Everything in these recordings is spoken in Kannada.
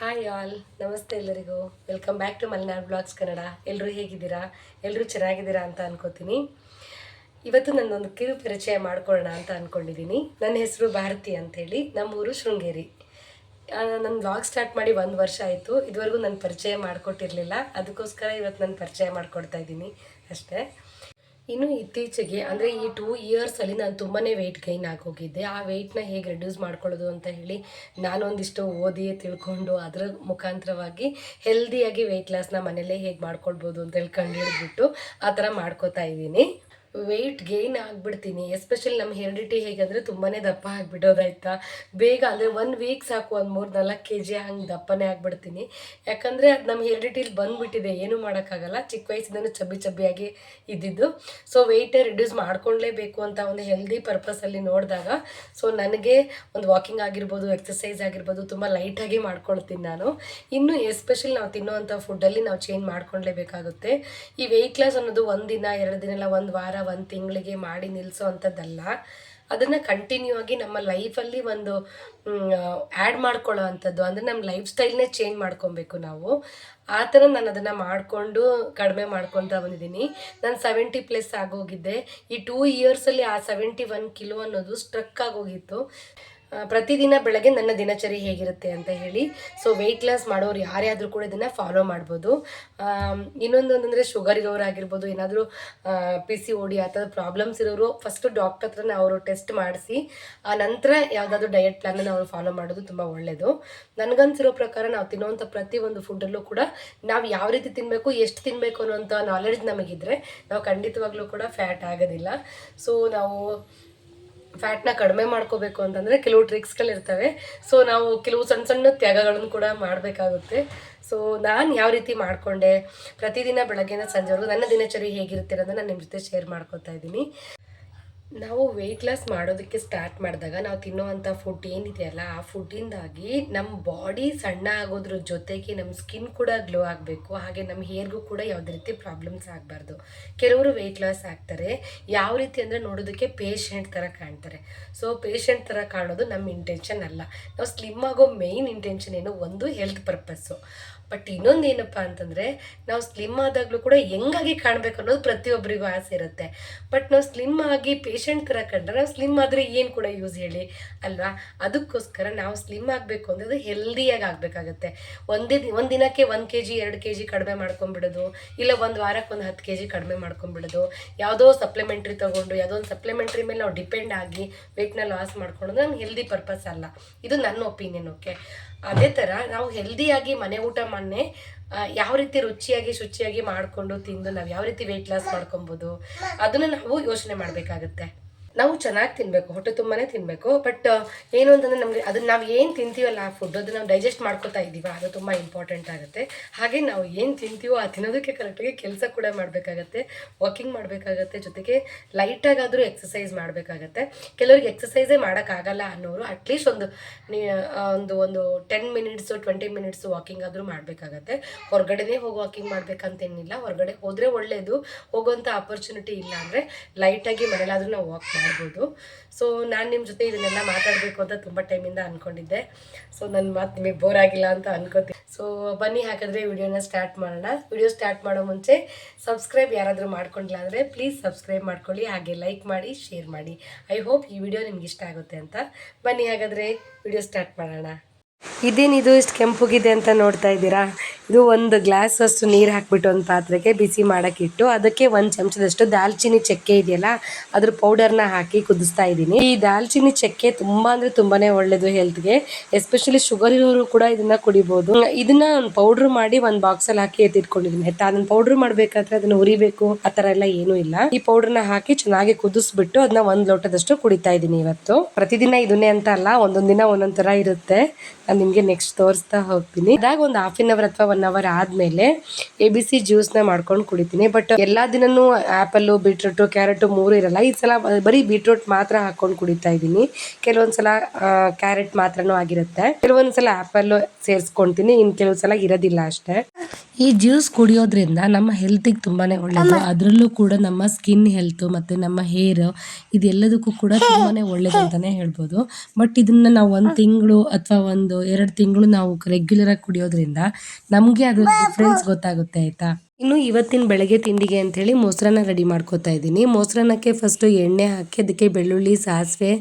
ಹಾಯ್ ಆಲ್ ನಮಸ್ತೆ ಎಲ್ಲರಿಗೂ. Welcome back to Malenad blogs Kannada ಎಲ್ಲರೂ ಹೇಗಿದ್ದೀರಾ? ಎಲ್ಲರೂ ಚೆನ್ನಾಗಿದ್ದೀರಾ ಅಂತ ಅನ್ಕೋತೀನಿ. ಇವತ್ತು ನನ್ನೊಂದು ಕಿರು ಪರಿಚಯ ಮಾಡ್ಕೊಳ್ಳೋಣ ಅಂತ ಅಂದ್ಕೊಂಡಿದ್ದೀನಿ ನನ್ನ ಹೆಸರು ಭಾರತಿ ಅಂಥೇಳಿ ನಮ್ಮೂರು ಶೃಂಗೇರಿ. ನನ್ನ ಬ್ಲಾಗ್ ಸ್ಟಾರ್ಟ್ ಮಾಡಿ ಒಂದು ವರ್ಷ ಆಯಿತು. ಇದುವರೆಗೂ ನಾನು ಪರಿಚಯ ಮಾಡಿಕೊಟ್ಟಿರಲಿಲ್ಲ. ಅದಕ್ಕೋಸ್ಕರ ಇವತ್ತು ನಾನು ಪರಿಚಯ ಮಾಡಿಕೊಡ್ತಾ ಇದ್ದೀನಿ. ಅಷ್ಟೇ. ಇನ್ನು ಇತ್ತೀಚೆಗೆ, ಅಂದರೆ ಈ ಟೂ ಇಯರ್ಸಲ್ಲಿ ನಾನು ತುಂಬಾ ವೆಯ್ಟ್ ಗೈನ್ ಆಗೋಗಿದ್ದೆ ಆ ವೆಯ್ಟ್ನ ಹೇಗೆ ರೆಡ್ಯೂಸ್ ಮಾಡ್ಕೊಳ್ಳೋದು ಅಂತ ಹೇಳಿ ನಾನೊಂದಿಷ್ಟು ಓದಿ ತಿಳ್ಕೊಂಡು ಅದರ ಮುಖಾಂತರವಾಗಿ ಹೆಲ್ದಿಯಾಗಿ ವೆಯ್ಟ್ ಲಾಸ್ನ ಮನೆಯಲ್ಲೇ ಹೇಗೆ ಮಾಡ್ಕೊಳ್ಬೋದು ಅಂತ ಹೇಳಿ ಕಂಡುಹಿಡಿದ್ಬಿಟ್ಟು ಆ ಥರ ಮಾಡ್ಕೋತಾ ಇದ್ದೀನಿ. ವೆಯ್ಟ್ ಗೇನ್ ಆಗಿಬಿಡ್ತೀನಿ. ಎಸ್ಪೆಷಲಿ ನಮ್ಮ ಹೆರಿಡಿಟಿ ಹೇಗಂದರೆ ತುಂಬಾ ದಪ್ಪ ಆಗಿಬಿಡೋದಾಯ್ತಾ ಬೇಗ ಅಂದರೆ ಒನ್ ವೀಕ್ ಸಾಕು, ಒಂದು ಮೂರು ನಾಲ್ಕು ಕೆ ಜಿ ಹಂಗೆ ದಪ್ಪನೇ ಆಗಿಬಿಡ್ತೀನಿ. ಯಾಕಂದರೆ ಅದು ನಮ್ಮ ಹೆರಿಡಿಟಿಲಿ ಬಂದುಬಿಟ್ಟಿದೆ. ಏನೂ ಮಾಡೋಕ್ಕಾಗಲ್ಲ. ಚಿಕ್ಕ ವಯಸ್ಸಿಂದನೂ ಚಬ್ಬಿ ಚಬ್ಬಿಯಾಗಿ ಇದ್ದಿದ್ದು. ಸೊ ವೆಯ್ಟೇ ರಿಡ್ಯೂಸ್ ಮಾಡ್ಕೊಳ್ಳೇಬೇಕು ಅಂತ ಒಂದು ಹೆಲ್ದಿ ಪರ್ಪಸಲ್ಲಿ ನೋಡಿದಾಗ ಸೊ ನನಗೆ ಒಂದು ವಾಕಿಂಗ್ ಆಗಿರ್ಬೋದು ಎಕ್ಸಸೈಸ್ ಆಗಿರ್ಬೋದು ತುಂಬ ಲೈಟಾಗಿ ಮಾಡ್ಕೊಳ್ತೀನಿ ನಾನು. ಇನ್ನು ಎಸ್ಪೆಷಲಿ ನಾವು ತಿನ್ನೋವಂಥ ಫುಡ್ಡಲ್ಲಿ ನಾವು ಚೇಂಜ್ ಮಾಡ್ಕೊಳ್ಳೇಬೇಕಾಗುತ್ತೆ ಈ ವೆಯ್ಟ್ ಲಾಸ್ ಅನ್ನೋದು ದಿನ ಎರಡು ದಿನ, ಇಲ್ಲ, ಒಂದು ವಾರ ಒಂದು ತಿಂಗಳಿಗೆ ಮಾಡಿ ನಿಲ್ಲಿಸೋ ಅಂಥದ್ದಲ್ಲ. ಅದನ್ನು ಕಂಟಿನ್ಯೂ ಆಗಿ ನಮ್ಮ ಲೈಫಲ್ಲಿ ಒಂದು ಆ್ಯಡ್ ಮಾಡ್ಕೊಳ್ಳೋ ಅಂಥದ್ದು. ಅಂದರೆ ನಮ್ಮ ಲೈಫ್ ಸ್ಟೈಲ್ನೇ ಚೇಂಜ್ ಮಾಡ್ಕೊಬೇಕು ನಾವು. ಆ ಥರ ನಾನು ಅದನ್ನು ಮಾಡಿಕೊಂಡು ಕಡಿಮೆ ಮಾಡ್ಕೊತಾ ಬಂದಿದ್ದೀನಿ. ನಾನು ಸೆವೆಂಟಿ ಪ್ಲಸ್ ಆಗೋಗಿದ್ದೆ. ಈ ಟೂ ಇಯರ್ಸಲ್ಲಿ ಆ ಸೆವೆಂಟಿ ಒನ್ ಕಿಲೋ ಅನ್ನೋದು ಸ್ಟ್ರಕ್ ಆಗೋಗಿತ್ತು. ಪ್ರತಿದಿನ ಬೆಳಗ್ಗೆ ನನ್ನ ದಿನಚರಿ ಹೇಗಿರುತ್ತೆ ಅಂತ ಹೇಳಿ. ಸೊ ವೆಯ್ಟ್ ಲಾಸ್ ಮಾಡೋರು ಯಾರೇ ಕೂಡ ಇದನ್ನು ಫಾಲೋ ಮಾಡ್ಬೋದು. ಇನ್ನೊಂದು ಅಂತಂದರೆ ಶುಗರ್ ಇರೋರಾಗಿರ್ಬೋದು ಏನಾದರೂ ಪಿ ಸಿ ಓಡಿ ಆ ಪ್ರಾಬ್ಲಮ್ಸ್ ಇರೋರು ಫಸ್ಟು ಡಾಕ್ಟರ್ ಹತ್ರನ ಅವರು ಟೆಸ್ಟ್ ಮಾಡಿಸಿ, ಆ ನಂತರ ಯಾವುದಾದ್ರೂ ಡಯಟ್ ಪ್ಲ್ಯಾನನ್ನು ಅವರು ಫಾಲೋ ಮಾಡೋದು ತುಂಬ ಒಳ್ಳೆಯದು ನನಗನ್ಸಿರೋ ಪ್ರಕಾರ ನಾವು ತಿನ್ನೋವಂಥ ಪ್ರತಿಯೊಂದು ಫುಡ್ಡಲ್ಲೂ ಕೂಡ ನಾವು ಯಾವ ರೀತಿ ತಿನ್ನಬೇಕು ಎಷ್ಟು ತಿನ್ನಬೇಕು ಅನ್ನೋಂಥ ನಾಲೆಡ್ಜ್ ನಮಗಿದ್ರೆ, ನಾವು ಖಂಡಿತವಾಗ್ಲೂ ಕೂಡ ಫ್ಯಾಟ್ ಆಗೋದಿಲ್ಲ. ಸೊ ನಾವು ಫ್ಯಾಟ್ನ ಕಡಿಮೆ ಮಾಡ್ಕೋಬೇಕು ಅಂತಂದರೆ ಕೆಲವು ಟ್ರಿಕ್ಸ್ಗಳಿರ್ತವೆ ಸೊ ನಾವು ಕೆಲವು ಸಣ್ಣ ಸಣ್ಣ ತ್ಯಾಗಗಳನ್ನು ಕೂಡ ಮಾಡಬೇಕಾಗುತ್ತೆ. ಸೊ ನಾನು ಯಾವ ರೀತಿ ಮಾಡಿಕೊಂಡೆ? ಪ್ರತಿದಿನ ಬೆಳಗ್ಗೆಯಿಂದ ಸಂಜೆವರೆಗೂ ನನ್ನ ದಿನಚರಿ ಹೇಗಿರುತ್ತೆ ಅನ್ನೋದನ್ನ ನಾನು ನಿಮ್ಮ ಜೊತೆ ಶೇರ್ ಮಾಡ್ಕೊತಾ ಇದ್ದೀನಿ. ನಾವು ವೆಯ್ಟ್ ಲಾಸ್ ಮಾಡೋದಕ್ಕೆ ಸ್ಟಾರ್ಟ್ ಮಾಡಿದಾಗ ನಾವು ತಿನ್ನೋವಂಥ ಫುಡ್ ಏನಿದೆಯಲ್ಲ ಆ ಫುಡ್ಡಿಂದಾಗಿ ನಮ್ಮ ಬಾಡಿ ಸಣ್ಣ ಆಗೋದ್ರ ಜೊತೆಗೆ ನಮ್ಮ ಸ್ಕಿನ್ ಕೂಡ ಗ್ಲೋ ಆಗಬೇಕು. ಹಾಗೆ ನಮ್ಮ ಹೇರ್ಗೂ ಕೂಡ ಯಾವುದೇ ರೀತಿ ಪ್ರಾಬ್ಲಮ್ಸ್ ಆಗಬಾರ್ದು. ಕೆಲವರು ವೆಯ್ಟ್ ಲಾಸ್ ಆಗ್ತಾರೆ. ಯಾವ ರೀತಿ ಅಂದರೆ ನೋಡೋದಕ್ಕೆ ಪೇಷಂಟ್ ಥರ ಕಾಣ್ತಾರೆ. ಸೊ ಪೇಷಂಟ್ ಥರ ಕಾಣೋದು ನಮ್ಮ ಇಂಟೆನ್ಷನ್ ಅಲ್ಲ. ನಾವು ಸ್ಲಿಮ್ ಆಗೋ ಮೇಯ್ನ್ ಇಂಟೆನ್ಷನ್ ಏನು ಒಂದು ಹೆಲ್ತ್ ಪರ್ಪಸ್ಸು ಬಟ್ ಇನ್ನೊಂದು ಏನಪ್ಪ ಅಂತಂದರೆ, ನಾವು ಸ್ಲಿಮ್ ಆದಾಗಲೂ ಕೂಡ ಹೆಂಗಾಗಿ ಕಾಣಬೇಕು ಅನ್ನೋದು ಪ್ರತಿಯೊಬ್ಬರಿಗೂ ಆಸೆ ಇರುತ್ತೆ. ಬಟ್ ನಾವು ಸ್ಲಿಮ್ ಆಗಿ ಪೇಷಂಟ್ ಥರ ಕಂಡ್ರೆ ಸ್ಲಿಮ್ ಆದರೆ ಏನು ಕೂಡ ಯೂಸ್ ಹೇಳಿ, ಅಲ್ವಾ? ಅದಕ್ಕೋಸ್ಕರ ನಾವು ಸ್ಲಿಮ್ ಆಗಬೇಕು ಅಂದರೆ ಅದು ಹೆಲ್ದಿಯಾಗಿ ಆಗಬೇಕಾಗತ್ತೆ. ಒಂದೇ ಒಂದು ದಿನಕ್ಕೆ ಒಂದು ಕೆ ಜಿ ಎರಡು ಕೆ ಜಿ ಕಡಿಮೆ ಮಾಡ್ಕೊಂಬಿಡೋದು ಇಲ್ಲ ಒಂದು ವಾರಕ್ಕೆ ಒಂದು ಹತ್ತು ಕೆ ಜಿ ಕಡಿಮೆ ಮಾಡ್ಕೊಂಬಿಡೋದು ಯಾವುದೋ ಸಪ್ಲಿಮೆಂಟ್ರಿ ತೊಗೊಂಡು, ಯಾವುದೋ ಒಂದು ಸಪ್ಲಿಮೆಂಟ್ರಿ ಮೇಲೆ ನಾವು ಡಿಪೆಂಡ್ ಆಗಿ ವೆಯ್ಟ್ನ ಲಾಸ್ ಮಾಡ್ಕೊಳ್ಳೋದು ನಮ್ಮ ಹೆಲ್ದಿ ಪರ್ಪಸ್ ಅಲ್ಲ. ಇದು ನನ್ನ ಒಪಿನಿಯನ್ ಓಕೆ ಅದೇ ಥರ ನಾವು ಹೆಲ್ದಿಯಾಗಿ ಮನೆ ಊಟ ಮನೆ ಯಾವ ರೀತಿ ರುಚಿಯಾಗಿ, ಶುಚಿಯಾಗಿ ಮಾಡಿಕೊಂಡು ತಿಂದು ನಾವು ಯಾವ ರೀತಿ ವೆಯ್ಟ್ ಲಾಸ್ ಮಾಡ್ಕೊಬೋದು, ಅದನ್ನು ನಾವು ಯೋಚನೆ ಮಾಡಬೇಕಾಗತ್ತೆ. ನಾವು ಚೆನ್ನಾಗಿ ತಿನ್ನಬೇಕು ಹೊಟ್ಟೆ ತುಂಬಾನೇ ತಿನ್ನಬೇಕು ಬಟ್ ಏನು ಅಂತಂದರೆ ನಮಗೆ ಅದನ್ನ ನಾವು ಏನು ತಿಂತೀವಲ್ಲ ಆ ಫುಡ್ ಅದನ್ನ ನಾವು ಡೈಜೆಸ್ಟ್ ಮಾಡ್ಕೋತಾ ಇದೀವ, ಅದು ತುಂಬ ಇಂಪಾರ್ಟೆಂಟ್ ಆಗುತ್ತೆ. ಹಾಗೆ ನಾವು ಏನು ತಿಂತೀವೋ ಆ ತಿನ್ನೋದಕ್ಕೆ ಕರೆಕ್ಟಾಗಿ ಕೆಲಸ ಕೂಡ ಮಾಡಬೇಕಾಗತ್ತೆ ವಾಕಿಂಗ್ ಮಾಡಬೇಕಾಗತ್ತೆ, ಜೊತೆಗೆ ಲೈಟಾಗಾದರೂ ಎಕ್ಸಸೈಸ್ ಮಾಡಬೇಕಾಗತ್ತೆ. ಕೆಲವರಿಗೆ ಎಕ್ಸಸೈಸೇ ಮಾಡೋಕ್ಕಾಗಲ್ಲ ಅನ್ನೋರು ಅಟ್ಲೀಸ್ಟ್ ಒಂದು ಒಂದು ಒಂದು ten minutes twenty minutes walking ಆದರೂ ಮಾಡಬೇಕಾಗತ್ತೆ. ಹೊರಗಡೆನೇ ಹೋಗಿ ವಾಕಿಂಗ್ ಮಾಡ್ಬೇಕಂತೇನಿಲ್ಲ, ಹೊರಗಡೆ ಹೋದರೆ ಒಳ್ಳೆಯದು ಹೋಗೋಂಥ ಅಪರ್ಚುನಿಟಿ ಇಲ್ಲ ಅಂದರೆ ಲೈಟಾಗಿ ಮನೇಲಾದರೂ ನಾವು ವಾಕ್ ಮಾಡ್ಬೋದು ಸೊ ನಾನು ನಿಮ್ಮ ಜೊತೆ ಇದನ್ನೆಲ್ಲ ಮಾತಾಡಬೇಕು ಅಂತ ತುಂಬ ಟೈಮಿಂದ ಅಂದ್ಕೊಂಡಿದ್ದೆ ಸೊ ನನ್ನ ಮಾತು ನಿಮಗೆ ಬೋರ್ ಆಗಿಲ್ಲ ಅಂತ ಅನ್ಕೋತೀನಿ ಸೊ ಬನ್ನಿ ಹಾಕಿದ್ರೆ ವಿಡಿಯೋನ ಸ್ಟಾರ್ಟ್ ಮಾಡೋಣ. ವಿಡಿಯೋ ಸ್ಟಾರ್ಟ್ ಮಾಡೋ ಮುಂಚೆ ಸಬ್ಸ್ಕ್ರೈಬ್ ಯಾರಾದರೂ ಮಾಡ್ಕೊಂಡಿಲ್ಲ ಅಂದರೆ ಪ್ಲೀಸ್ ಸಬ್ಸ್ಕ್ರೈಬ್ ಮಾಡ್ಕೊಳ್ಳಿ, ಹಾಗೆ ಲೈಕ್ ಮಾಡಿ ಶೇರ್ ಮಾಡಿ. ಐ ಹೋಪ್ ಈ ವಿಡಿಯೋ ನಿಮ್ಗೆ ಇಷ್ಟ ಆಗುತ್ತೆ ಅಂತ. ಬನ್ನಿ ಹಾಗಾದರೆ ವಿಡಿಯೋ ಸ್ಟಾರ್ಟ್ ಮಾಡೋಣ. ಇದೇನಿದು ಇಷ್ಟು ಕೆಂಪುಗಿದೆ ಅಂತ ನೋಡ್ತಾ ಇದ್ದೀರಾ? ಇದು ಒಂದು ಗ್ಲಾಸ್ ಅಷ್ಟು ನೀರು ಹಾಕ್ಬಿಟ್ಟು ಒಂದು ಪಾತ್ರೆಗೆ ಬಿಸಿ ಮಾಡೋಕ್ಕಿಟ್ಟು ಅದಕ್ಕೆ ಒಂದು ಚಮಚದಷ್ಟು ದಾಲ್ಚಿನ್ನಿ ಚಕ್ಕೆ ಇದೆಯಲ್ಲ, ಅದ್ರ ಪೌಡರ್ನ ಹಾಕಿ ಕುದಿಸ್ತಾ ಇದ್ದೀನಿ. ಈ ದಾಲ್ಚಿನ್ನಿ ಚಕ್ಕೆ ತುಂಬ ಅಂದರೆ ತುಂಬಾನೇ ಒಳ್ಳೆಯದು ಹೆಲ್ತ್ಗೆ, ಎಸ್ಪೆಷಲಿ ಶುಗರ್ ಇರೋರು ಕೂಡ ಇದನ್ನ ಕುಡಿಬೋದು. ಇದನ್ನ ಒಂದು ಪೌಡ್ರ್ ಮಾಡಿ ಒಂದು ಬಾಕ್ಸಲ್ಲಿ ಹಾಕಿ ಎತ್ತಿಟ್ಕೊಂಡಿದ್ದೀನಿ. ಅದನ್ನ ಪೌಡ್ರ್ ಮಾಡಬೇಕಾದ್ರೆ ಅದನ್ನ ಉರಿಬೇಕು, ಆ ಥರ ಎಲ್ಲ ಏನೂ ಇಲ್ಲ. ಈ ಪೌಡ್ರನ್ನ ಹಾಕಿ ಚೆನ್ನಾಗಿ ಕುದಿಸ್ಬಿಟ್ಟು ಅದನ್ನ ಒಂದು ಲೋಟದಷ್ಟು ಕುಡಿತಾ ಇದ್ದೀನಿ ಇವತ್ತು. ಪ್ರತಿದಿನ ಇದನ್ನೇ ಅಂತ ಅಲ್ಲ, ಒಂದೊಂದು ದಿನ ಒಂದೊಂದು ಥರ ಇರುತ್ತೆ. ನಾನು ನಿಮಗೆ ನೆಕ್ಸ್ಟ್ ತೋರಿಸ್ತಾ ಹೋಗ್ತೀನಿ. ಅದಾಗ ಒಂದು ಹಾಫ್ ಅನ್ ಅವರ್ ಅಥವಾ ಒನ್ ಅವರ್ ಆದಮೇಲೆ ಎ ಬಿ ಸಿ ಜ್ಯೂಸ್ನ ಮಾಡ್ಕೊಂಡು ಕುಡಿತೀನಿ. ಬಟ್ ಎಲ್ಲಾ ದಿನನೂ ಆ್ಯಪಲ್ಲು ಬೀಟ್ರೂಟು ಕ್ಯಾರೆಟು ಮೂರು ಇರಲ್ಲ. ಈ ಸಲ ಬರೀ ಬೀಟ್ರೂಟ್ ಮಾತ್ರ ಹಾಕೊಂಡು ಕುಡಿತಾ ಇದ್ದೀನಿ. ಕೆಲವೊಂದು ಸಲ ಕ್ಯಾರೆಟ್ ಮಾತ್ರನೂ ಆಗಿರುತ್ತೆ. ಕೆಲವೊಂದು ಸಲ ಆ್ಯಪಲ್ಲು ಸೇರಿಸ್ಕೊಳ್ತೀನಿ ಇನ್ನು ಕೆಲವು ಸಲ ಇರೋದಿಲ್ಲ ಅಷ್ಟೇ. ಈ ಜ್ಯೂಸ್ ಕುಡಿಯೋದ್ರಿಂದ ನಮ್ಮ ಹೆಲ್ತಿಗೆ ತುಂಬಾ ಒಳ್ಳೆಯದು ಅದರಲ್ಲೂ ಕೂಡ ನಮ್ಮ ಸ್ಕಿನ್ ಹೆಲ್ತ್ ಮತ್ತು ನಮ್ಮ ಹೇರ್ ಇದೆಲ್ಲದಕ್ಕೂ ಕೂಡ ತುಂಬಾ ಒಳ್ಳೇದು ಅಂತಲೇ ಹೇಳ್ಬೋದು. ಬಟ್ ಇದನ್ನು ನಾವು ಒಂದು ತಿಂಗಳು ಅಥವಾ ಒಂದು ಎರಡು ತಿಂಗಳು ನಾವು ರೆಗ್ಯುಲರಾಗಿ ಕುಡಿಯೋದ್ರಿಂದ ನಮಗೆ ಅದ್ರ ಡಿಫ್ರೆನ್ಸ್ ಗೊತ್ತಾಗುತ್ತೆ ಆಯಿತಾ? ಇನ್ನು ಇವತ್ತಿನ ಬೆಳಗ್ಗೆ ತಿಂಡಿಗೆ ಅಂಥೇಳಿ ಮೊಸರನ್ನ ರೆಡಿ ಮಾಡ್ಕೋತಾ ಇದ್ದೀನಿ. ಮೊಸರನ್ನಕ್ಕೆ ಫಸ್ಟು ಎಣ್ಣೆ ಹಾಕಿ, ಅದಕ್ಕೆ ಬೆಳ್ಳುಳ್ಳಿ, ಸಾಸಿವೆ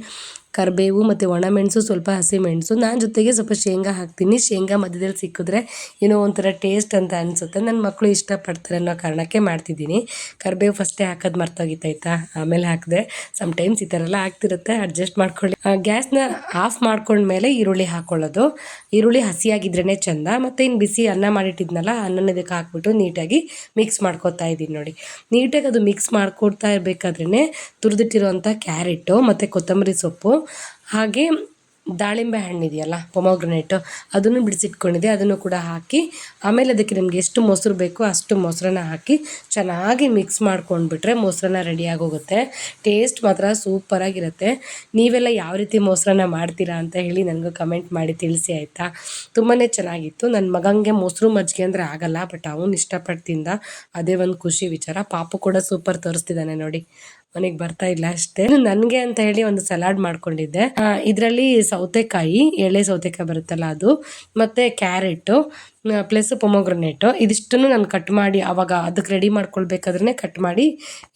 ಕರಿಬೇವು ಮತ್ತು ಒಣಮೆಣಸು, ಸ್ವಲ್ಪ ಹಸಿಮೆಣಸು, ನಾನು ಜೊತೆಗೆ ಸ್ವಲ್ಪ ಶೇಂಗಾ ಹಾಕ್ತೀನಿ. ಶೇಂಗಾ ಮಧ್ಯದಲ್ಲಿ ಸಿಕ್ಕಿದ್ರೆ ಏನೋ ಒಂಥರ ಟೇಸ್ಟ್ ಅಂತ ಅನಿಸುತ್ತೆ. ನನ್ನ ಮಕ್ಕಳು ಇಷ್ಟಪಡ್ತಾರೆ ಅನ್ನೋ ಕಾರಣಕ್ಕೆ ಮಾಡ್ತಿದ್ದೀನಿ. ಕರಿಬೇವು ಫಸ್ಟೇ ಹಾಕೋದು ಮರ್ತೋಗಿತ್ತಾಯ್ತಾ ಆಮೇಲೆ ಹಾಕಿದೆ. ಟೈಮ್ಸ್ ಈ ಥರ ಎಲ್ಲ ಆಗ್ತಿರುತ್ತೆ. ಅಡ್ಜಸ್ಟ್ ಮಾಡ್ಕೊಳ್ಳಿ. ಗ್ಯಾಸ್ನ ಆಫ್ ಮಾಡ್ಕೊಂಡ್ಮೇಲೆ ಈರುಳ್ಳಿ ಹಾಕ್ಕೊಳ್ಳೋದು ಈರುಳ್ಳಿ ಹಸಿಯಾಗಿದ್ರೇ ಚೆಂದ. ಮತ್ತು ಇನ್ನು ಬಿಸಿ ಅನ್ನ ಮಾಡಿಟ್ಟಿದ್ನಲ್ಲ, ಅನ್ನನ ಇದಕ್ಕೆ ಹಾಕ್ಬಿಟ್ಟು ನೀಟಾಗಿ ಮಿಕ್ಸ್ ಮಾಡ್ಕೊತಾ ಇದ್ದೀನಿ ನೋಡಿ. ನೀಟಾಗಿ ಅದು ಮಿಕ್ಸ್ ಮಾಡ್ಕೊಡ್ತಾ ಇರಬೇಕಾದ್ರೇ ತುರಿದಿಟ್ಟಿರುವಂಥ ಕ್ಯಾರೆಟು, ಮತ್ತು ಕೊತ್ತಂಬರಿ ಸೊಪ್ಪು ಹಾಗೆ ದಾಳಿಂಬೆ ಹಣ್ಣಿದೆಯಲ್ಲ ಪೊಮೊಗ್ರನೇಟ್ ಅದನ್ನು ಬಿಡಿಸಿಟ್ಕೊಂಡಿದ್ದೆ. ಅದನ್ನು ಕೂಡ ಹಾಕಿ, ಆಮೇಲೆ ಅದಕ್ಕೆ ನಿಮಗೆ ಎಷ್ಟು ಮೊಸರು ಬೇಕೋ ಅಷ್ಟು ಮೊಸರನ್ನ ಹಾಕಿ ಚೆನ್ನಾಗಿ ಮಿಕ್ಸ್ ಮಾಡ್ಕೊಂಡ್ಬಿಟ್ರೆ ಮೊಸರನ್ನ ರೆಡಿಯಾಗೋಗುತ್ತೆ ಟೇಸ್ಟ್ ಮಾತ್ರ ಸೂಪರಾಗಿರುತ್ತೆ ನೀವೆಲ್ಲ ಯಾವ ರೀತಿ ಮೊಸರನ್ನ ಮಾಡ್ತೀರಾ ಅಂತ ಹೇಳಿ ನನಗೂ ಕಮೆಂಟ್ ಮಾಡಿ ತಿಳಿಸಿ ಆಯಿತಾ? ತುಂಬಾ ಚೆನ್ನಾಗಿತ್ತು. ನನ್ನ ಮಗಂಗೆ ಮೊಸರು ಮಜ್ಜಿಗೆ ಅಂದರೆ ಆಗಲ್ಲ ಬಟ್ ಅವನು ಇಷ್ಟಪಟ್ಟು ತಿಂದ ಅದೇ ಒಂದು ಖುಷಿ ವಿಚಾರ. ಪಾಪು ಕೂಡ ಸೂಪರ್ ತೋರಿಸ್ತಿದ್ದಾನೆ ನೋಡಿ. ಅವನಿಗೆ ಬರ್ತಾ ಇಲ್ಲ ಅಷ್ಟೇ. ನನಗೆ ಅಂತ ಹೇಳಿ ಒಂದು ಸಲಾಡ್ ಮಾಡ್ಕೊಂಡಿದ್ದೆ. ಇದರಲ್ಲಿ ಸೌತೆಕಾಯಿ, ಎಳೆ ಸೌತೆಕಾಯಿ ಬರುತ್ತಲ್ಲ ಅದು, ಮತ್ತು ಕ್ಯಾರೆಟು ಪ್ಲಸ್ ಪೊಮೊಗ್ರನೇಟು. ಇದಿಷ್ಟನ್ನು ನಾನು ಕಟ್ ಮಾಡಿ ಆವಾಗ ಅದಕ್ಕೆ ರೆಡಿ ಮಾಡ್ಕೊಳ್ಬೇಕಾದ್ರೆ ಕಟ್ ಮಾಡಿ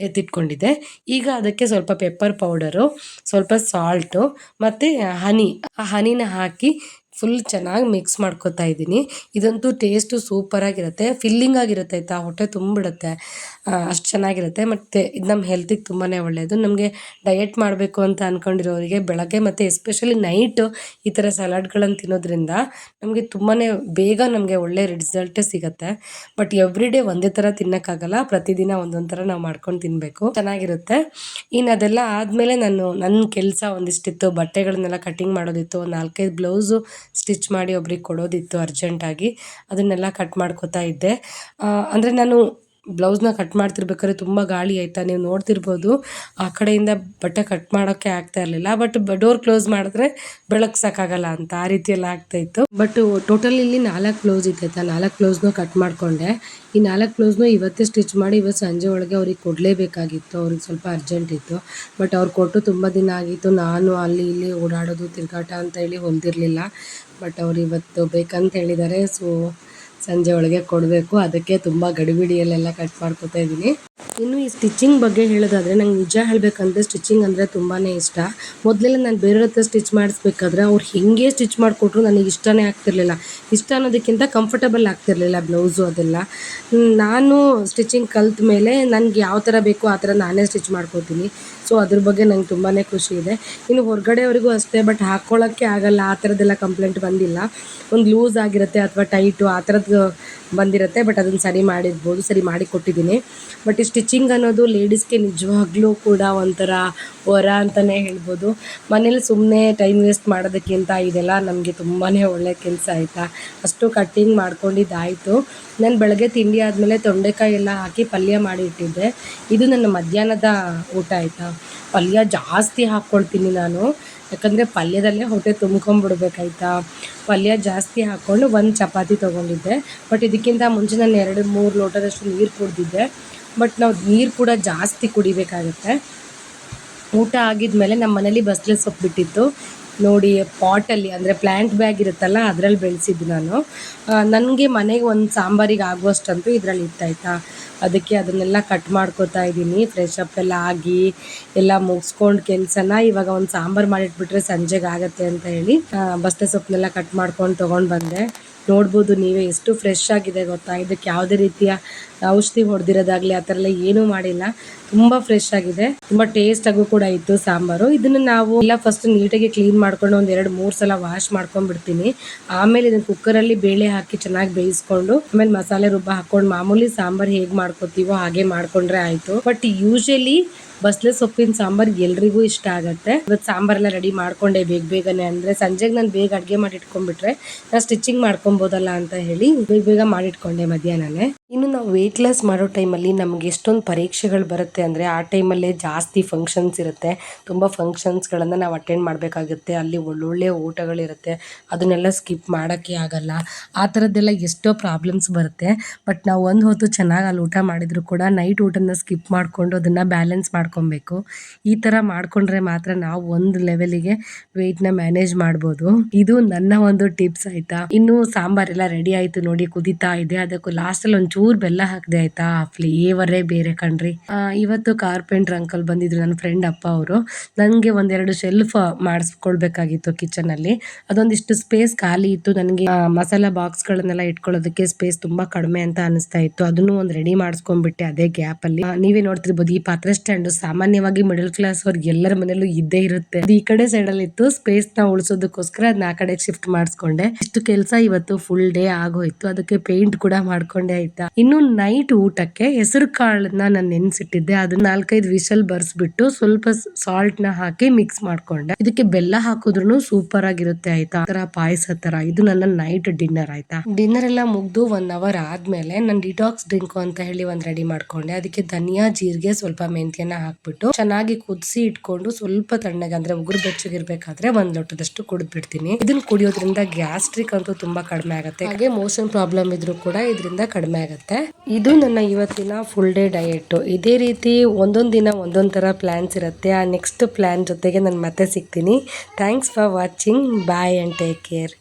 ಎತ್ತಿಟ್ಕೊಂಡಿದ್ದೆ. ಈಗ ಅದಕ್ಕೆ ಸ್ವಲ್ಪ ಪೆಪ್ಪರ್ ಪೌಡರು ಸ್ವಲ್ಪ ಸಾಲ್ಟು ಮತ್ತು ಹನಿ ಆ ಹನಿನ ಹಾಕಿ ಫುಲ್ ಚೆನ್ನಾಗಿ ಮಿಕ್ಸ್ ಮಾಡ್ಕೊತಾ ಇದ್ದೀನಿ. ಇದಂತೂ ಟೇಸ್ಟು ಸೂಪರಾಗಿರುತ್ತೆ. ಫಿಲ್ಲಿಂಗ್ ಆಗಿರುತ್ತೆ ಆಯಿತಾ? ಹೊಟ್ಟೆ ತುಂಬಿಡುತ್ತೆ. ಅಷ್ಟು ಚೆನ್ನಾಗಿರುತ್ತೆ. ಮತ್ತು ಇದು ನಮ್ಮ ಹೆಲ್ತಿಗೆ ತುಂಬಾ ಒಳ್ಳೆಯದು ನಮಗೆ ಡಯೆಟ್ ಮಾಡಬೇಕು ಅಂತ ಅಂದ್ಕೊಂಡಿರೋರಿಗೆ ಬೆಳಗ್ಗೆ ಮತ್ತು ಎಸ್ಪೆಷಲಿ ನೈಟು ಈ ಥರ ಸಲಾಡ್ಗಳನ್ನು ತಿನ್ನೋದ್ರಿಂದ ನಮಗೆ ತುಂಬಾ ಬೇಗ ನಮಗೆ ಒಳ್ಳೆ ರಿಸಲ್ಟೇ ಸಿಗುತ್ತೆ. ಬಟ್ ಎವ್ರಿ ಡೇ ಒಂದೇ ಥರ ತಿನ್ನೋಕ್ಕಾಗಲ್ಲ. ಪ್ರತಿದಿನ ಒಂದೊಂದು ಥರ ನಾವು ಮಾಡ್ಕೊಂಡು ತಿನ್ನಬೇಕು ಚೆನ್ನಾಗಿರುತ್ತೆ. ಇನ್ನು ಅದೆಲ್ಲ ಆದಮೇಲೆ ನಾನು ನನ್ನ ಕೆಲಸ ಒಂದಿಷ್ಟಿತ್ತು. ಬಟ್ಟೆಗಳನ್ನೆಲ್ಲ ಕಟ್ಟಿಂಗ್ ಮಾಡೋದಿತ್ತು. ನಾಲ್ಕೈದು ಬ್ಲೌಸು ಸ್ಟಿಚ್ ಮಾಡಿ ಒಬ್ರಿಗೆ ಕೊಡೋದಿತ್ತು ಅರ್ಜೆಂಟಾಗಿ ಅದನ್ನೆಲ್ಲ ಕಟ್ ಮಾಡ್ಕೋತಾ ಇದ್ದೆ. ಅಂದರೆ ನಾನು ಬ್ಲೌಸ್ನ ಕಟ್ ಮಾಡ್ತಿರ್ಬೇಕಾದ್ರೆ ತುಂಬ ಗಾಳಿ ಆಯಿತಾ? ನೀವು ನೋಡ್ತಿರ್ಬೋದು. ಆ ಕಡೆಯಿಂದ ಬಟ್ಟೆ ಕಟ್ ಮಾಡೋಕ್ಕೆ ಆಗ್ತಾ ಇರಲಿಲ್ಲ. ಬಟ್ ಡೋರ್ ಕ್ಲೋಸ್ ಮಾಡಿದ್ರೆ ಬೆಳಗ್ಸೋಕ್ಕಾಗಲ್ಲ ಅಂತ ಆ ರೀತಿಯೆಲ್ಲ ಆಗ್ತಾಯಿತ್ತು ಬಟ್ ಟೋಟಲ್ ಇಲ್ಲಿ ನಾಲ್ಕು ಕ್ಲೋಸ್ ಇತ್ತೈತಾ ನಾಲ್ಕು ಬ್ಲೌಸ್ನು ಕಟ್ ಮಾಡಿಕೊಂಡೆ. ಈ ನಾಲ್ಕು ಕ್ಲೋಸ್ನು ಇವತ್ತೇ ಸ್ಟಿಚ್ ಮಾಡಿ ಇವತ್ತು ಸಂಜೆ ಒಳಗೆ ಅವ್ರಿಗೆ ಕೊಡಲೇಬೇಕಾಗಿತ್ತು. ಅವ್ರಿಗೆ ಸ್ವಲ್ಪ ಅರ್ಜೆಂಟ್ ಇತ್ತು. ಬಟ್ ಅವ್ರು ಕೊಟ್ಟು ತುಂಬ ದಿನ ಆಗಿತ್ತು. ನಾನು ಅಲ್ಲಿ ಇಲ್ಲಿ ಓಡಾಡೋದು, ತಿರುಗಾಟ ಅಂತ ಹೇಳಿ ಹೊಂದಿರಲಿಲ್ಲ ಬಟ್ ಅವ್ರು ಇವತ್ತು ಬೇಕಂತ ಹೇಳಿದ್ದಾರೆ. ಸೊ ಸಂಜೆ ಒಳಗೆ ಕೊಡಬೇಕು. ಅದಕ್ಕೆ ತುಂಬ ಗಡಿಬಿಡಿಯಲ್ಲೆಲ್ಲ ಕಟ್ ಮಾಡ್ಕೊತಾ ಇದ್ದೀನಿ. ಇನ್ನು ಈ ಸ್ಟಿಚಿಂಗ್ ಬಗ್ಗೆ ಹೇಳೋದಾದರೆ ನಂಗೆ ನಿಜ ಹೇಳಬೇಕಂದ್ರೆ ಸ್ಟಿಚಿಂಗ್ ಅಂದರೆ ತುಂಬಾ ಇಷ್ಟ. ಮೊದಲೆಲ್ಲ ನಾನು ಬೇರೆಯವ್ರ ಹತ್ರ ಸ್ಟಿಚ್ ಮಾಡಿಸ್ಬೇಕಾದ್ರೆ ಅವ್ರು ಹೇಗೆ ಸ್ಟಿಚ್ ಮಾಡಿಕೊಟ್ರು ನನಗೆ ಇಷ್ಟನೇ ಆಗ್ತಿರ್ಲಿಲ್ಲ. ಇಷ್ಟ ಅನ್ನೋದಕ್ಕಿಂತ ಕಂಫರ್ಟಬಲ್ ಆಗ್ತಿರ್ಲಿಲ್ಲ ಬ್ಲೌಸು ಅದೆಲ್ಲ. ನಾನು ಸ್ಟಿಚಿಂಗ್ ಕಲ್ತ ಮೇಲೆ ನನಗೆ ಯಾವ ಥರ ಬೇಕೋ ಆ ಥರ ನಾನೇ ಸ್ಟಿಚ್ ಮಾಡ್ಕೋತೀನಿ. ಸೊ ಅದ್ರ ಬಗ್ಗೆ ನಂಗೆ ತುಂಬಾ ಖುಷಿ ಇದೆ. ಇನ್ನು ಹೊರಗಡೆವರೆಗೂ ಅಷ್ಟೇ ಬಟ್ ಹಾಕ್ಕೊಳ್ಳೋಕ್ಕೆ ಆಗಲ್ಲ. ಆ ಥರದ್ದೆಲ್ಲ ಕಂಪ್ಲೇಂಟ್ ಬಂದಿಲ್ಲ. ಒಂದು ಲೂಸ್ ಆಗಿರುತ್ತೆ ಅಥವಾ ಟೈಟು ಆ ಥರದ್ದು ಬಂದಿರುತ್ತೆ ಬಟ್ ಅದನ್ನು ಸರಿ ಮಾಡಿರ್ಬೋದು, ಸರಿ ಮಾಡಿ ಕೊಟ್ಟಿದ್ದೀನಿ. ಬಟ್ ಈ ಸ್ಟಿಚಿಂಗ್ ಅನ್ನೋದು ಲೇಡೀಸ್ಗೆ ನಿಜವಾಗ್ಲೂ ಕೂಡ ಒಂಥರ ವರ ಅಂತಲೇ ಹೇಳ್ಬೋದು. ಮನೇಲಿ ಸುಮ್ಮನೆ ಟೈಮ್ ವೇಸ್ಟ್ ಮಾಡೋದಕ್ಕಿಂತ ಇದೆಲ್ಲ ನಮಗೆ ತುಂಬಾ ಒಳ್ಳೆಯ ಕೆಲಸ ಆಯಿತಾ? ಅಷ್ಟು ಕಟ್ಟಿಂಗ್ ಮಾಡ್ಕೊಂಡಿದ್ದಾಯಿತು. ನಾನು ಬೆಳಗ್ಗೆ ತಿಂಡಿ ಆದಮೇಲೆ ತೊಂಡೆಕಾಯಿ ಎಲ್ಲ ಹಾಕಿ ಪಲ್ಯ ಮಾಡಿ ಇಟ್ಟಿದ್ದೆ. ಇದು ನನ್ನ ಮಧ್ಯಾಹ್ನದ ಊಟ ಆಯಿತಾ? ಪಲ್ಯ ಜಾಸ್ತಿ ಹಾಕ್ಕೊಳ್ತೀನಿ ನಾನು. ಯಾಕಂದರೆ ಪಲ್ಯದಲ್ಲೇ ಹೊಟ್ಟೆ ತುಂಬ್ಕೊಂಬಿಡ್ಬೇಕಾಯ್ತಾ? ಪಲ್ಯ ಜಾಸ್ತಿ ಹಾಕ್ಕೊಂಡು ಒಂದು ಚಪಾತಿ ತೊಗೊಂಡಿದ್ದೆ. ಬಟ್ ಇದಕ್ಕಿಂತ ಮುಂಚೆ ನಾನು ಎರಡು ಮೂರು ಲೋಟದಷ್ಟು ನೀರು ಕುಡಿದಿದ್ದೆ. ಬಟ್ ನಾವು ನೀರು ಕೂಡ ಜಾಸ್ತಿ ಕುಡಿಬೇಕಾಗತ್ತೆ. ಊಟ ಆಗಿದ ಮೇಲೆ ನಮ್ಮ ಮನೇಲಿ ಬಸ್ಲೆ ಸೊಪ್ಪು ಬಿಟ್ಟಿತ್ತು ನೋಡಿ ಪಾಟಲ್ಲಿ ಅಂದರೆ ಪ್ಲ್ಯಾಂಟ್ ಬ್ಯಾಗ್ ಇರುತ್ತಲ್ಲ, ಅದರಲ್ಲಿ ಬೆಳೆಸಿದ್ದು ನಾನು. ನನಗೆ ಮನೆಗೆ ಒಂದು ಸಾಂಬಾರಿಗೆ ಆಗುವಷ್ಟಂತೂ ಇದರಲ್ಲಿ ಇತ್ತಾಯ್ತಾ ಅದಕ್ಕೆ ಅದನ್ನೆಲ್ಲ ಕಟ್ ಮಾಡ್ಕೋತಾ ಇದ್ದೀನಿ. ಫ್ರೆಶ್ ಅಪ್ ಎಲ್ಲ ಆಗಿ ಎಲ್ಲ ಮುಗಿಸ್ಕೊಂಡು ಕೆಲಸನ ಇವಾಗ ಒಂದು ಸಾಂಬಾರು ಮಾಡಿಟ್ಬಿಟ್ರೆ ಸಂಜೆಗೆ ಆಗುತ್ತೆ ಅಂತ ಹೇಳಿ ಬಸ್ತೆ ಸೊಪ್ಪನ್ನೆಲ್ಲ ಕಟ್ ಮಾಡ್ಕೊಂಡು ತೊಗೊಂಡು ಬಂದೆ. ನೋಡ್ಬೋದು ನೀವೇ ಎಷ್ಟು ಫ್ರೆಶ್ ಆಗಿದೆ ಗೊತ್ತಾ? ಇದಕ್ಕೆ ಯಾವುದೇ ರೀತಿಯ ಔಷಧಿ ಹೊಡೆದಿರೋದಾಗಲಿ ಆ ಥರ ಎಲ್ಲ ಏನೂ ಮಾಡಿಲ್ಲ. ತುಂಬ ಫ್ರೆಶ್ ಆಗಿದೆ. ತುಂಬ ಟೇಸ್ಟಾಗೂ ಕೂಡ ಇತ್ತು ಸಾಂಬಾರು. ಇದನ್ನು ನಾವು ಎಲ್ಲ ಫಸ್ಟ್ ನೀಟಾಗಿ ಕ್ಲೀನ್ ಮಾಡ್ಕೊಂಡು ಒಂದು ಎರಡು ಮೂರು ಸಲ ವಾಶ್ ಮಾಡ್ಕೊಂಡ್ಬಿಡ್ತೀನಿ. ಆಮೇಲೆ ಇದನ್ನು ಕುಕ್ಕರಲ್ಲಿ ಬೇಳೆ ಹಾಕಿ ಚೆನ್ನಾಗಿ ಬೇಯಿಸ್ಕೊಂಡು, ಆಮೇಲೆ ಮಸಾಲೆ ರುಬ್ಬ ಹಾಕ್ಕೊಂಡು ಮಾಮೂಲಿ ಸಾಂಬಾರು ಹೇಗೆ ಮಾಡ್ಕೋತೀವೋ ಹಾಗೆ ಮಾಡ್ಕೊಂಡ್ರೆ ಆಯಿತು. ಬಟ್ ಯೂಶಲಿ ಬಸಳೆ ಸೊಪ್ಪಿನ ಸಾಂಬಾರು ಎಲ್ರಿಗೂ ಇಷ್ಟ ಆಗುತ್ತೆ. ಇವತ್ತು ಸಾಂಬಾರೆಲ್ಲ ರೆಡಿ ಮಾಡ್ಕೊಂಡೆ ಬೇಗ ಬೇಗನೆ ಅಂದರೆ ಸಂಜೆಗೆ ನಾನು ಬೇಗ ಅಡುಗೆ ಮಾಡಿ ಇಟ್ಕೊಂಡ್ಬಿಟ್ರೆ ನಾನು ಸ್ಟಿಚಿಂಗ್ ಮಾಡ್ಕೊಬೋದಲ್ಲ ಅಂತ ಹೇಳಿ ಬೇಗ ಬೇಗ ಮಾಡಿಟ್ಕೊಂಡೆ ಮಧ್ಯಾಹ್ನನೇ. ಇನ್ನು ನಾವು ವೆಯ್ಟ್ ಲಾಸ್ ಮಾಡೋ ಟೈಮಲ್ಲಿ ನಮಗೆ ಎಷ್ಟೊಂದು ಪರೀಕ್ಷೆಗಳು ಬರುತ್ತೆ ಅಂದರೆ ಆ ಟೈಮಲ್ಲೇ ಜಾಸ್ತಿ ಫಂಕ್ಷನ್ಸ್ ಇರುತ್ತೆ. ತುಂಬ ಫಂಕ್ಷನ್ಸ್ಗಳನ್ನು ನಾವು ಅಟೆಂಡ್ ಮಾಡಬೇಕಾಗುತ್ತೆ. ಅಲ್ಲಿ ಒಳ್ಳೊಳ್ಳೆ ಊಟಗಳಿರುತ್ತೆ ಅದನ್ನೆಲ್ಲ ಸ್ಕಿಪ್ ಮಾಡೋಕ್ಕೆ ಆಗಲ್ಲ. ಆ ಥರದ್ದೆಲ್ಲ ಎಷ್ಟೋ ಪ್ರಾಬ್ಲಮ್ಸ್ ಬರುತ್ತೆ. ಬಟ್ ನಾವು ಒಂದು ಹೊತ್ತು ಚೆನ್ನಾಗಿ ಅಲ್ಲಿ ಊಟ ಮಾಡಿದರೂ ಕೂಡ ನೈಟ್ ಊಟನ ಸ್ಕಿಪ್ ಮಾಡಿಕೊಂಡು ಅದನ್ನು ಬ್ಯಾಲೆನ್ಸ್ ಮಾಡ್ಕೊಬೇಕು. ಈ ಥರ ಮಾಡಿಕೊಂಡ್ರೆ ಮಾತ್ರ ನಾವು ಒಂದು ಲೆವೆಲಿಗೆ ವೆಯ್ಟ್ನ ಮ್ಯಾನೇಜ್ ಮಾಡ್ಬೋದು. ಇದು ನನ್ನ ಒಂದು ಟಿಪ್ಸ್ ಆಯಿತಾ. ಇನ್ನು ಸಾಂಬಾರೆಲ್ಲ ರೆಡಿ ಆಯಿತು ನೋಡಿ, ಕುದೀತಾ ಇದೆ. ಅದಕ್ಕೂ ಲಾಸ್ಟಲ್ಲಿ ಒಂಚೂರು ಬೆಲ್ಲ ಹಾಕಿದೆ ಆಯಿತಾ? ಫ್ಲೇವರೇ ಬೇರೆ ಕಣ್ರಿ. ಆ, ಇವತ್ತು ಕಾರ್ಪೆಂಟ್ರ್ ಅಂಕಲ್ ಬಂದಿದ್ರು ನನ್ನ ಫ್ರೆಂಡ್ ಅಪ್ಪ ಅವರು. ನನಗೆ ಒಂದೆರಡು ಶೆಲ್ಫ್ ಮಾಡಿಸ್ಕೊಳ್ಬೇಕಾಗಿತ್ತು ಕಿಚನಲ್ಲಿ ಅದೊಂದಿಷ್ಟು ಸ್ಪೇಸ್ ಖಾಲಿ ಇತ್ತು. ನನಗೆ ಮಸಾಲ ಬಾಕ್ಸ್ಗಳನ್ನೆಲ್ಲ ಇಟ್ಕೊಳ್ಳೋದಕ್ಕೆ ಸ್ಪೇಸ್ ತುಂಬಾ ಕಡಿಮೆ ಅಂತ ಅನಿಸ್ತಾ ಇತ್ತು. ಅದನ್ನು ಒಂದು ರೆಡಿ ಮಾಡಿಸ್ಕೊಂಡ್ಬಿಟ್ಟೆ ಅದೇ ಗ್ಯಾಪ್ ಅಲ್ಲಿ. ಆ, ನೀವೇ ನೋಡ್ತಿರ್ಬೋದು ಈ ಪಾತ್ರೆ ಸ್ಟ್ಯಾಂಡ್ ಸಾಮಾನ್ಯವಾಗಿ ಮಿಡಲ್ ಕ್ಲಾಸ್ ಅವ್ರಿಗೆ ಎಲ್ಲರ ಮನೇಲೂ ಇದ್ದೇ ಇರುತ್ತೆ. ಈ ಕಡೆ ಸೈಡ್ ಅಲ್ಲಿ ಇತ್ತು. ಸ್ಪೇಸ್ನ ಉಳಿಸೋದಕ್ಕೋಸ್ಕರ ಅದನ್ನ ಆ ಕಡೆ ಶಿಫ್ಟ್ ಮಾಡಿಸ್ಕೊಂಡೆ. ಇಷ್ಟು ಕೆಲಸ ಇವತ್ತು ಫುಲ್ ಡೇ ಆಗೋಯ್ತು. ಅದಕ್ಕೆ ಪೇಂಟ್ ಕೂಡ ಮಾಡ್ಕೊಂಡೆ ಆಯ್ತಾ? ಇನ್ನು ನೈಟ್ ಊಟಕ್ಕೆ ಹೆಸರು ಕಾಳನ್ನ ನಾನು ನೆನ್ಸಿಟ್ಟಿದ್ದೆ. ಅದನ್ನ ನಾಲ್ಕೈದು ವಿಷಲ್ ಬರ್ಸ್ಬಿಟ್ಟು ಸ್ವಲ್ಪ ಸಾಲ್ಟ್ನ ಹಾಕಿ ಮಿಕ್ಸ್ ಮಾಡ್ಕೊಂಡೆ. ಇದಕ್ಕೆ ಬೆಲ್ಲ ಹಾಕಿದ್ರು ಸೂಪರ್ ಆಗಿರುತ್ತೆ ಆಯ್ತಾ? ತರ ಪಾಯಸ ತರ ಇದು ನನ್ನ ನೈಟ್ ಡಿನ್ನರ್ ಆಯ್ತಾ? ಡಿನ್ನರ್ ಎಲ್ಲ ಮುಗ್ದು ಒನ್ ಅವರ್ ಆದ್ಮೇಲೆ ನಾನು ಡಿಟಾಕ್ಸ್ ಡ್ರಿಂಕ್ ಅಂತ ಹೇಳಿ ಒಂದ್ ರೆಡಿ ಮಾಡ್ಕೊಂಡೆ. ಅದಕ್ಕೆ ಧನಿಯಾ, ಜೀರಿಗೆ ಸ್ವಲ್ಪ ಮೆಂತ್ಯನ ಹಾಕ್ಬಿಟ್ಟು ಚೆನ್ನಾಗಿ ಕುದಿಸಿ ಇಟ್ಕೊಂಡು ಸ್ವಲ್ಪ ತಣ್ಣಗೆ ಅಂದ್ರೆ ಉಗುರು ಬೆಚ್ಚಗಿರ್ಬೇಕಾದ್ರೆ ಒಂದ್ ಲೋಟದಷ್ಟು ಕುಡಿದ್ಬಿಡ್ತೀನಿ. ಇದನ್ನ ಕುಡಿಯೋದ್ರಿಂದ ಗ್ಯಾಸ್ಟ್ರಿಕ್ ಅಂತೂ ತುಂಬಾ ಕಡಿಮೆ ಆಗುತ್ತೆ. ಹಾಗೆ ಮೋಷನ್ ಪ್ರಾಬ್ಲಮ್ ಇದ್ರೂ ಕೂಡ ಇದರಿಂದ ಕಡಿಮೆ ಆಗುತ್ತೆ. ಇದು ನನ್ನ ಇವತ್ತಿನ ಫುಲ್ ಡೇ ಡಯೆಟ್ ಇದೇ ರೀತಿ ಒಂದೊಂದು ದಿನ ಒಂದೊಂದು ತರ ಪ್ಲಾನ್ಸ್ ಇರುತ್ತೆ. ಆ ನೆಕ್ಸ್ಟ್ ಪ್ಲಾನ್ ಜೊತೆಗೆ ನಾನು ಮತ್ತೆ ಸಿಗ್ತೀನಿ. Thanks for watching bye and take care